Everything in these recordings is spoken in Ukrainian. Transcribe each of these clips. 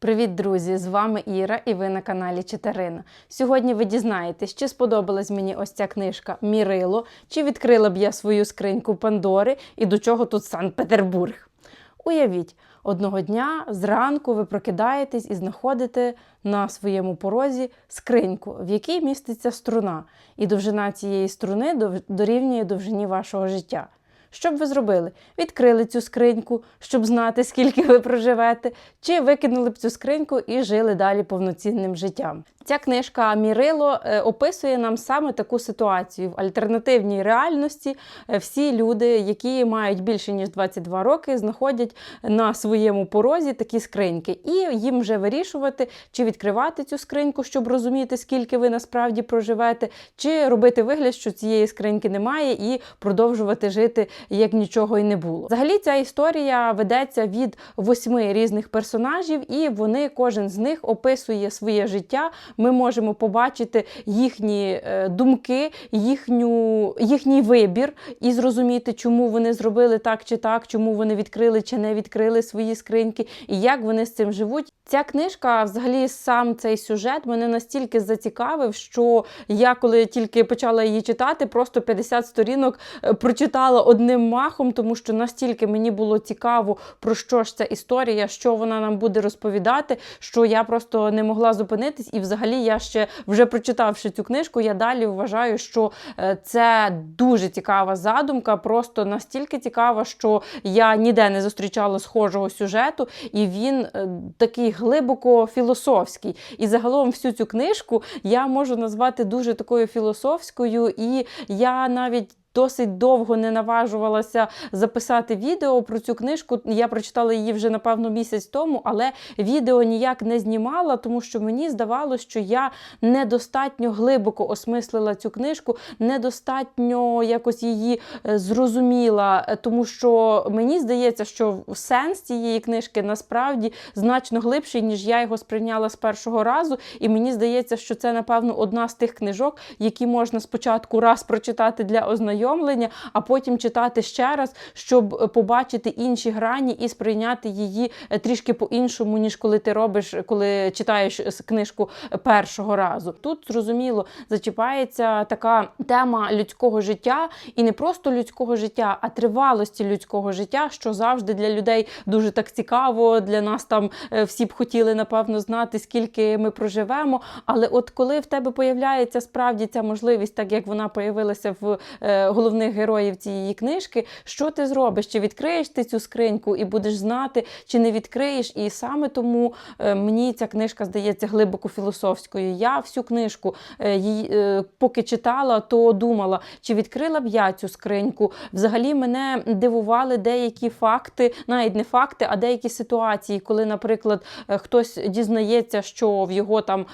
Привіт, друзі! З вами Іра, і ви на каналі Читарина. Сьогодні ви дізнаєтесь, чи сподобалась мені ось ця книжка Мірило, чи відкрила б я свою скриньку Пандори і до чого тут Санкт-Петербург. Уявіть, одного дня зранку ви прокидаєтесь і знаходите на своєму порозі скриньку, в якій міститься струна, і довжина цієї струни дорівнює довжині вашого життя. Що б ви зробили? Відкрили цю скриньку, щоб знати, скільки ви проживете, чи викинули б цю скриньку і жили далі повноцінним життям. Ця книжка Мірило е, описує нам саме таку ситуацію. В альтернативній реальності е, всі люди, які мають більше ніж 22 роки, знаходять на своєму порозі такі скриньки, і їм вже вирішувати, чи відкривати цю скриньку, щоб розуміти, скільки ви насправді проживете, чи робити вигляд, що цієї скриньки немає, і продовжувати жити як нічого і не було. Взагалі, ця історія ведеться від восьми різних персонажів, і вони кожен з них описує своє життя. Ми можемо побачити їхні е, думки, їхню, їхній вибір і зрозуміти, чому вони зробили так чи так, чому вони відкрили чи не відкрили свої скриньки, і як вони з цим живуть. Ця книжка, взагалі, сам цей сюжет мене настільки зацікавив, що я, коли тільки почала її читати, просто 50 сторінок е, прочитала одним махом, тому що настільки мені було цікаво, про що ж ця історія, що вона нам буде розповідати, що я просто не могла зупинитись. І взагалі я ще вже прочитавши цю книжку, я далі вважаю, що е, це дуже цікава задумка, просто настільки цікава, що я ніде не зустрічала схожого сюжету, і він е, такий глибоко філософський. І загалом всю цю книжку я можу назвати дуже такою філософською, і я навіть. Досить довго не наважувалася записати відео про цю книжку. Я прочитала її вже напевно місяць тому, але відео ніяк не знімала, тому що мені здавалося, що я недостатньо глибоко осмислила цю книжку, недостатньо якось її е, зрозуміла, Е, тому що мені здається, що сенс цієї книжки насправді значно глибший, ніж я його сприйняла з першого разу. І мені здається, що це, напевно, одна з тих книжок, які можна спочатку раз прочитати для ознайомлення, а потім читати ще раз, щоб е, побачити інші грані і сприйняти її е, трішки по-іншому, ніж коли ти робиш, коли читаєш с- книжку першого разу. Тут зрозуміло зачіпається така тема людського життя, і не просто людського життя, а тривалості людського життя, що завжди для людей дуже так цікаво. Для нас там е, всі б хотіли напевно знати, скільки ми проживемо. Але от коли в тебе появляється справді ця можливість, так як вона появилася в е, головних героїв цієї книжки, що ти зробиш? Чи відкриєш ти цю скриньку і будеш знати, чи не відкриєш? І саме тому е, мені ця книжка здається глибоко філософською. Я всю книжку е, її, е, поки читала, то думала, чи відкрила б я цю скриньку. Взагалі мене дивували деякі факти, навіть не факти, а деякі ситуації, коли, наприклад, хтось дізнається, що в його там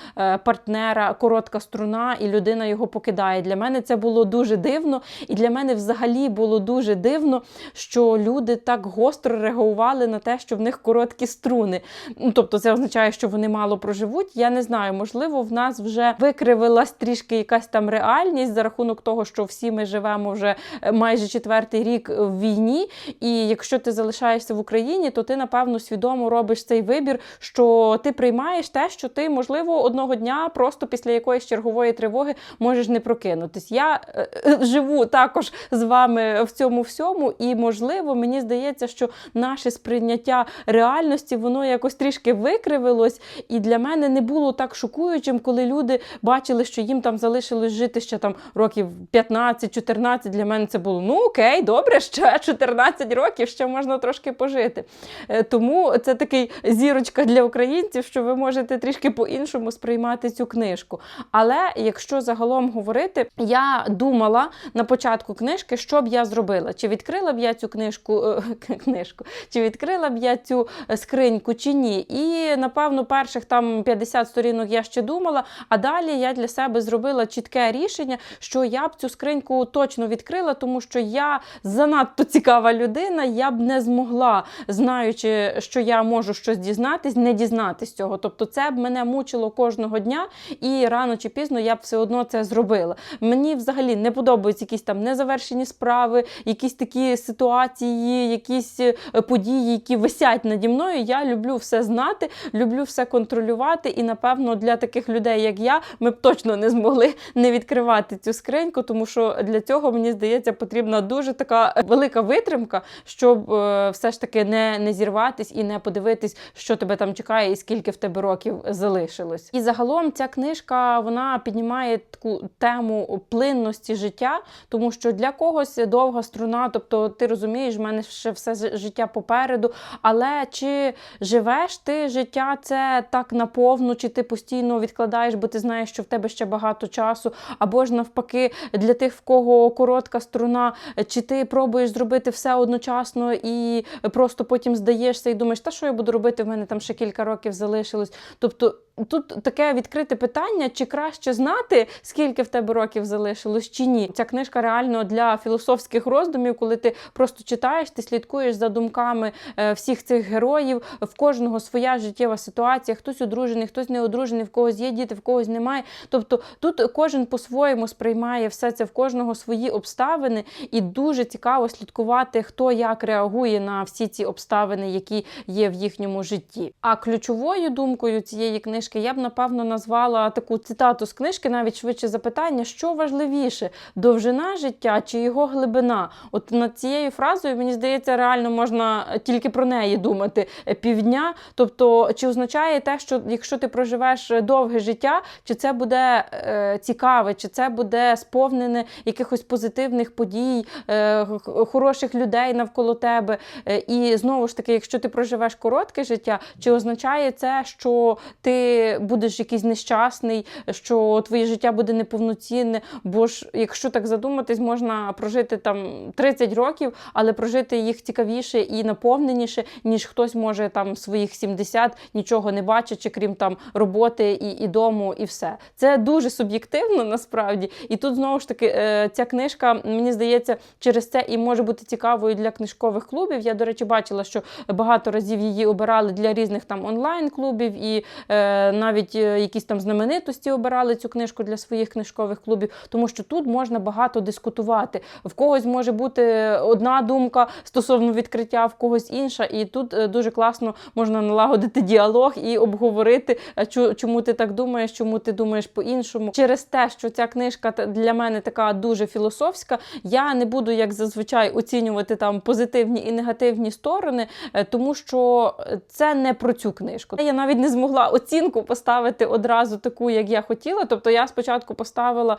партнера коротка струна, і людина його покидає. Для мене це було дуже дивно, і для мене взагалі було дуже дивно, що люди так гостро реагували на те, що в них короткі струни. Ну, тобто, це означає, що вони мало проживуть. Я не знаю, можливо, в нас вже викривилась трішки якась там реальність за рахунок того, що всі ми живемо вже е, майже четвертий рік в війні. І якщо ти залишаєшся в Україні, то ти напевно свідомо робиш цей вибір, що ти приймаєш те, що ти, можливо, одного дня просто після якоїсь чергової тривоги можеш не прокинутись. Я е, е, живу також з вами в цьому всьому, і можливо, мені здається, що наше сприйняття реальності воно якось трішки викривилось, і для мене не було так шокуючим, коли люди бачили, що їм там залишилось жити ще там років 15-14. Для мене це було ну окей, добре, ще 14 років, ще можна трошки пожити. Е, Тому це такий зірочка для українців, що ви можете трішки по-іншому сприймати цю книжку. Але якщо загалом говорити, я думала на початку книжки, що б я зробила. Чи відкрила б я цю книжку, е, книжку, чи відкрила б я цю скриньку, чи ні. І напевно, перших там 50 сторінок я ще думала, а далі я для себе зробила чітке рішення, що я б цю скриньку точно відкрила, тому що я занадто цікава людина, я б не змогла, знаючи, що я можу щось дізнатись, не дізнатись цього. Тобто, це б мене мучило кожного дня, і рано чи пізно я б все одно це зробила. Мені взагалі не подобаються якісь там там незавершені справи, якісь такі ситуації, якісь е, події, які висять наді мною. Я люблю все знати, люблю все контролювати. І напевно для таких людей, як я, ми б точно не змогли не відкривати цю скриньку, тому що для цього мені здається потрібна дуже така велика витримка, щоб е, все ж таки не, не зірватись і не подивитись, що тебе там чекає, і скільки в тебе років залишилось. І загалом ця книжка вона піднімає таку тему плинності життя, тому що для когось довга струна, тобто ти розумієш, в мене ще все життя попереду. Але чи живеш ти життя це так наповну, чи ти постійно відкладаєш, бо ти знаєш, що в тебе ще багато часу, або ж навпаки, для тих, в кого коротка струна, чи ти пробуєш зробити все одночасно і просто потім здаєшся і думаєш, та що я буду робити? В мене там ще кілька років залишилось. Тобто тут таке відкрите питання, чи краще знати, скільки в тебе років залишилось, чи ні. Ця книжка реально для філософських роздумів, коли ти просто читаєш, ти слідкуєш за думками е, всіх цих героїв, в кожного своя життєва ситуація, хтось одружений, хтось не одружений, в когось є діти, в когось немає. Тобто тут кожен по-своєму сприймає все це, в кожного свої обставини, і дуже цікаво слідкувати, хто як реагує на всі ці обставини, які є в їхньому житті. А ключовою думкою цієї книжки я б напевно назвала таку цитату з книжки, навіть швидше запитання, що важливіше: довжина життя чи його глибина? От над цією фразою мені здається, реально можна тільки про неї думати е, півдня. Тобто, чи означає те, що якщо ти проживеш довге життя, чи це буде е, цікаве, чи це буде сповнене якихось позитивних подій, е, хороших людей навколо тебе. Е, І знову ж таки, якщо ти проживеш коротке життя, чи означає це, що ти будеш якийсь нещасний, що твоє життя буде неповноцінне? Бо ж, якщо так задуматись, можна прожити там 30 років, але прожити їх цікавіше і наповненіше, ніж хтось може там своїх 70 нічого не бачачи, крім там роботи і, і дому, і все. Це дуже суб'єктивно насправді. І тут знову ж таки е, ця книжка, мені здається, через це і може бути цікавою для книжкових клубів. Я, до речі, бачила, що багато разів її обирали для різних там онлайн-клубів, і е, навіть е, якісь там знаменитості обирали цю книжку для своїх книжкових клубів, тому що тут можна багато дискутувати. В когось може бути одна думка стосовно відкриття, в когось інша, і тут е, дуже класно можна налагодити діалог і обговорити, е, чому ти так думаєш, чому ти думаєш по-іншому. Через те, що ця книжка для мене така дуже філософська, я не буду, як зазвичай, оцінювати там позитивні і негативні сторони, е, тому що це не про цю книжку. Я навіть не змогла оцінку поставити одразу таку, як я хотіла. Тобто я спочатку поставила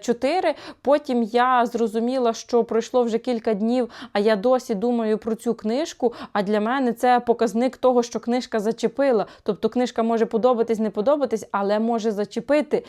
4, потім я зрозуміла, що пройшло вже кілька днів, а я досі думаю про цю книжку. А для мене це показник того, що книжка зачепила. Тобто книжка може подобатись, не подобатись, але може зачепити.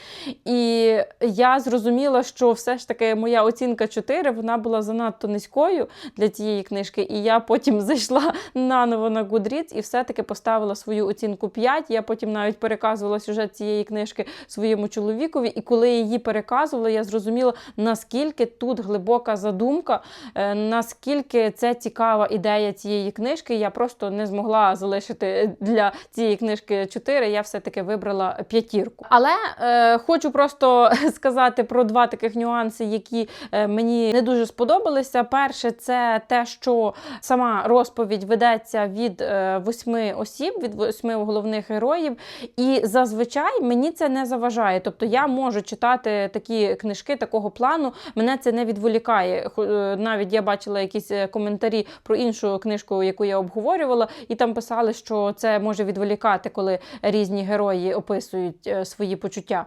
І я зрозуміла, що все ж таки моя оцінка 4, вона була занадто низькою для цієї книжки. І я потім зайшла наново на Goodreads і все-таки поставила свою оцінку 5. Я потім навіть переказувала сюжет цієї книжки своєму чоловікові. І коли я її переказувала, я зрозуміла, наскільки тут глибока задумка, е, наскільки це цікава ідея цієї книжки. Я просто не змогла залишити для цієї книжки 4, Я все-таки вибрала п'ятірку. Але е, хочу просто сказати про два таких нюанси, які е, мені не дуже сподобалися. Перше, це те, що сама розповідь ведеться від е, восьми осіб, від восьми головних героїв. І зазвичай мені це не заважає. Тобто я можу читати такі книжки такого плану, мене це не відволікає. Е, Навіть я бачила якісь е, коментарі про іншу книжку, яку я обговорювала, і там писали, що це може відволікати, коли різні герої описують е, свої почуття.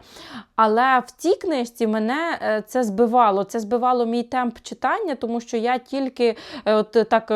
Але в цій книжці мене це збивало. Це збивало мій темп читання, тому що я тільки от так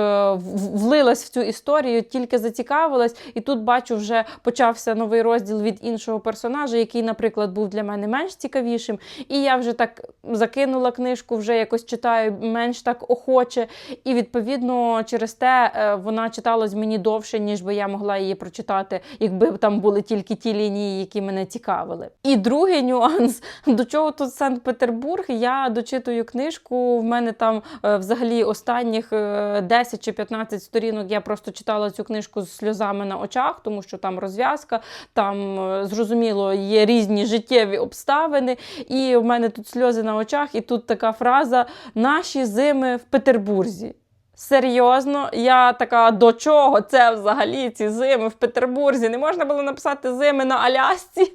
влилась в цю історію, тільки зацікавилась, і тут бачу, вже почався новий розділ від іншого персонажа, який, наприклад, був для мене менш цікавішим. І я вже так закинула книжку, вже якось читаю менш так охоче. І відповідно через те е, вона читалась мені довше, ніж би я могла її прочитати, якби там були тільки ті лінії, які мене цікавили. І другий нюанс: до чого тут Санкт-Петербург? Я дочитую книжку. В мене там е, взагалі останніх е, 10 чи 15 сторінок я просто читала цю книжку з сльозами на очах, тому що там розв'язка, там е, зрозуміло є різні життєві обставини, і в мене тут сльози на очах, і тут така фраза Наші зими в Петербурзі. Серйозно, я така до чого це взагалі ці зими в Петербурзі? Не можна було написати зими на Алясці.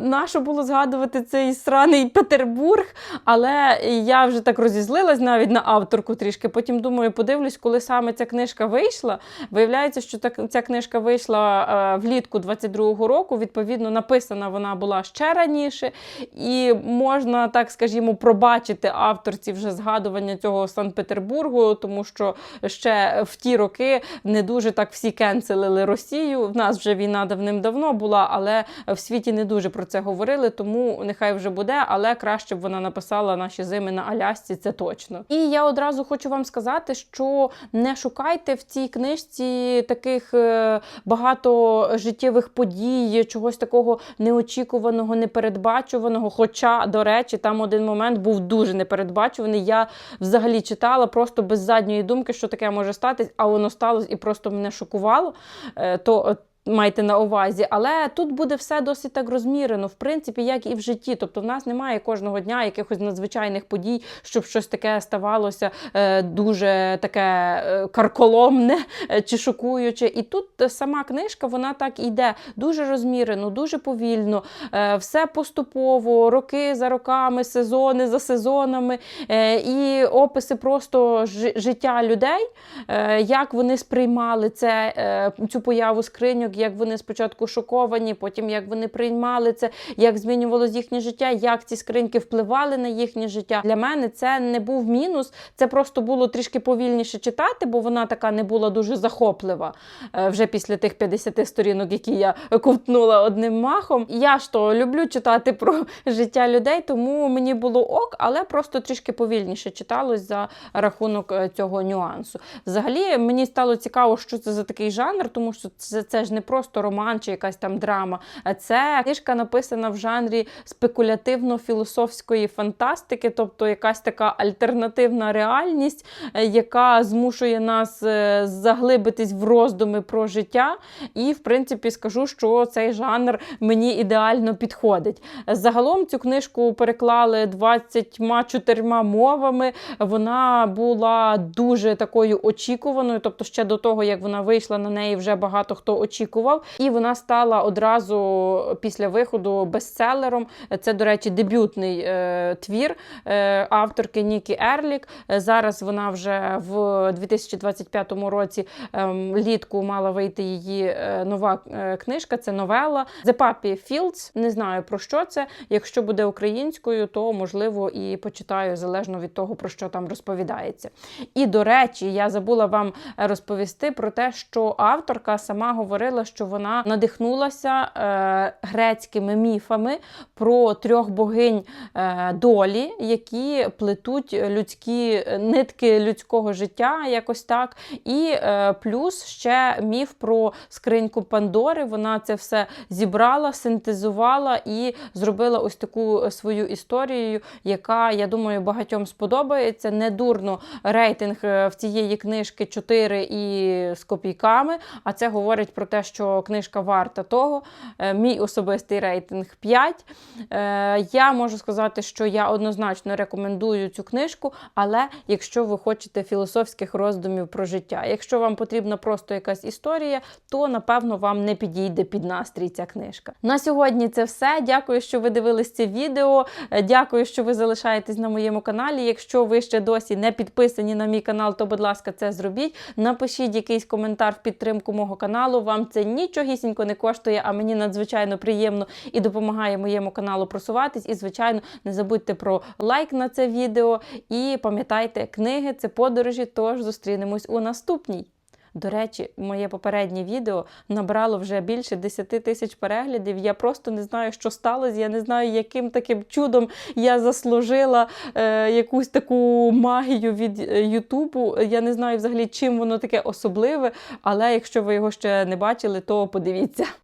Нащо було згадувати цей сраний Петербург? Але я вже так розізлилась навіть на авторку трішки. Потім думаю, подивлюсь, коли саме ця книжка вийшла. Виявляється, що так, ця книжка вийшла е, влітку 22-го року. Відповідно, написана вона була ще раніше, і можна так скажімо пробачити авторці вже згадування цього Санкт-Петербургу, тому що ще в ті роки не дуже так всі кенселили Росію. В нас вже війна давним-давно була, але в світі не дуже про це говорили. Тому нехай вже буде, але краще б вона написала наші зими на Алясці, це точно. І я одразу хочу вам сказати, що не шукайте в цій книжці таких е, багато життєвих подій, чогось такого неочікуваного, непередбачуваного. Хоча, до речі, там один момент був дуже непередбачуваний. Я взагалі читала просто без задньої думки, що таке може статись, а воно сталося і просто мене шокувало. Е, То е, Майте на увазі, але тут буде все досить так розмірено, в принципі, як і в житті. Тобто, в нас немає кожного дня якихось надзвичайних подій, щоб щось таке ставалося е, дуже таке е, карколомне е, чи шокуюче. І тут сама книжка, вона так йде дуже розмірено, дуже повільно, е, все поступово, роки за роками, сезони за сезонами, е, і описи просто жи- життя людей, е, як вони сприймали це, е, цю появу скриньок, як вони спочатку шоковані, потім як вони приймали це, як змінювалося їхнє життя, як ці скриньки впливали на їхнє життя. Для мене це не був мінус, це просто було трішки повільніше читати, бо вона така не була дуже захоплива е, вже після тих 50 сторінок, які я ковтнула одним махом. Я ж то люблю читати про життя людей, тому мені було ок, але просто трішки повільніше читалось за рахунок е, цього нюансу. Взагалі мені стало цікаво, що це за такий жанр, тому що це, це ж не просто роман чи якась там драма. Це книжка написана в жанрі спекулятивно-філософської фантастики, тобто якась така альтернативна реальність, е, яка змушує нас е, заглибитись в роздуми про життя. І, в принципі, скажу, що цей жанр мені ідеально підходить. Загалом цю книжку переклали 24 мовами. Вона була дуже такою очікуваною, тобто ще до того, як вона вийшла на неї, вже багато хто очікував. І вона стала одразу після виходу бестселером. Це, до речі, дебютний е, твір е, авторки Нікі Ерлік. Е, Зараз вона вже в 2025 році ем, літку мала вийти її е, нова е, книжка. Це новела The Puppy Fields. Не знаю про що це. Якщо буде українською, то можливо і почитаю залежно від того, про що там розповідається. І до речі, я забула вам розповісти про те, що авторка сама говорила, що вона надихнулася е, грецькими міфами про трьох богинь е, долі, які плетуть людські нитки людського життя, якось так. І е, плюс ще міф про скриньку Пандори. Вона це все зібрала, синтезувала і зробила ось таку свою історію, яка, я думаю, багатьом сподобається. Не дурно рейтинг е, в цієї книжки 4 і з копійками. А це говорить про те, що книжка варта того. Е, Мій особистий рейтинг 5. Е, Я можу сказати, що я однозначно рекомендую цю книжку, але якщо ви хочете філософських роздумів про життя, якщо вам потрібна просто якась історія, то напевно вам не підійде під настрій ця книжка. На сьогодні це все. Дякую, що ви дивились це відео. Е, Дякую, що ви залишаєтесь на моєму каналі. Якщо ви ще досі не підписані на мій канал, то будь ласка, це зробіть. Напишіть якийсь коментар в підтримку мого каналу. Вам це нічогісінько не коштує, а мені надзвичайно приємно і допомагає моєму каналу просуватись. І, звичайно, не забудьте про лайк на це відео. І пам'ятайте, книги це подорожі, тож зустрінемось у наступній. До речі, моє попереднє відео набрало вже більше 10 тисяч переглядів. Я просто не знаю, що сталося. Я не знаю, яким таким чудом я заслужила е, якусь таку магію від е, Ютубу. Я не знаю взагалі, чим воно таке особливе, але якщо ви його ще не бачили, то подивіться.